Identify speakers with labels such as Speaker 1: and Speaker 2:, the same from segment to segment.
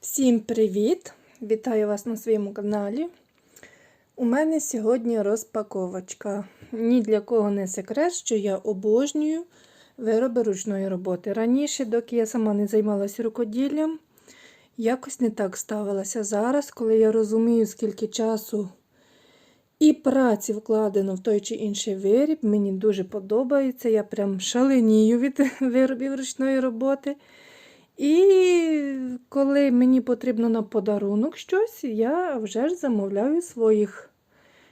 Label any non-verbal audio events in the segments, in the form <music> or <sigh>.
Speaker 1: Всім привіт! Вітаю вас на своєму каналі. У мене сьогодні розпаковочка. Ні для кого не секрет, що я обожнюю вироби ручної роботи. Раніше, доки я сама не займалася рукоділлям, якось не так ставилася. Зараз, коли я розумію, скільки часу і праці вкладено в той чи інший виріб, мені дуже подобається. Я прям шаленію від <laughs> виробів ручної роботи. І коли мені потрібно на подарунок щось, я вже ж замовляю своїх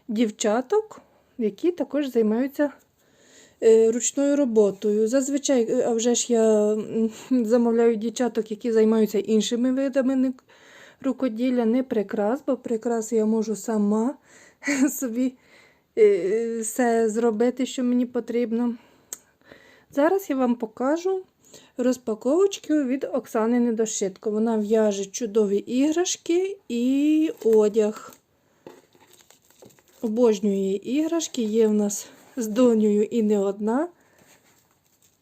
Speaker 1: дівчаток, які також займаються е, ручною роботою. Зазвичай, е, а вже ж я замовляю дівчаток, які займаються іншими видами рукоділля, не прикрас, бо прикрас я можу сама <laughs> собі е, все зробити, що мені потрібно. Зараз я вам покажу розпаковочку від Оксани Недошитко. Вона в'яже чудові іграшки і одяг. Обожнює іграшки. Є в нас з донею і не одна.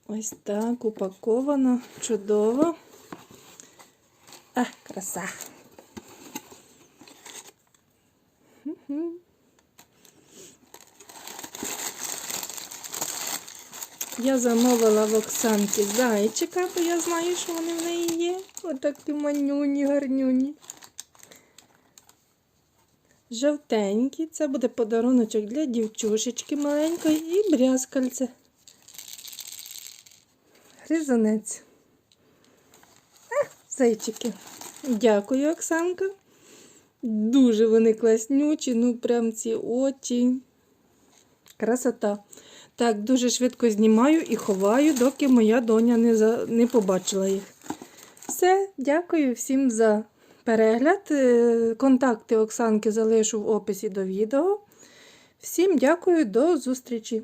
Speaker 1: Ось так упаковано, чудово. А, краса. Я замовила в Оксанки зайчика, бо я знаю, що вони в неї є. Отакі манюні, гарнюні. Жовтенькі. Це буде подаруночок для дівчушечки маленької і брязкальце. Гризунець. А, зайчики. Дякую, Оксанка. Дуже вони класнючі, ну прям ці очі. Красота. Так, дуже швидко знімаю і ховаю, доки моя доня не, за... не побачила їх. Все, дякую всім за перегляд. Е, Контакти Оксанки залишу в описі до відео. Всім дякую, до зустрічі!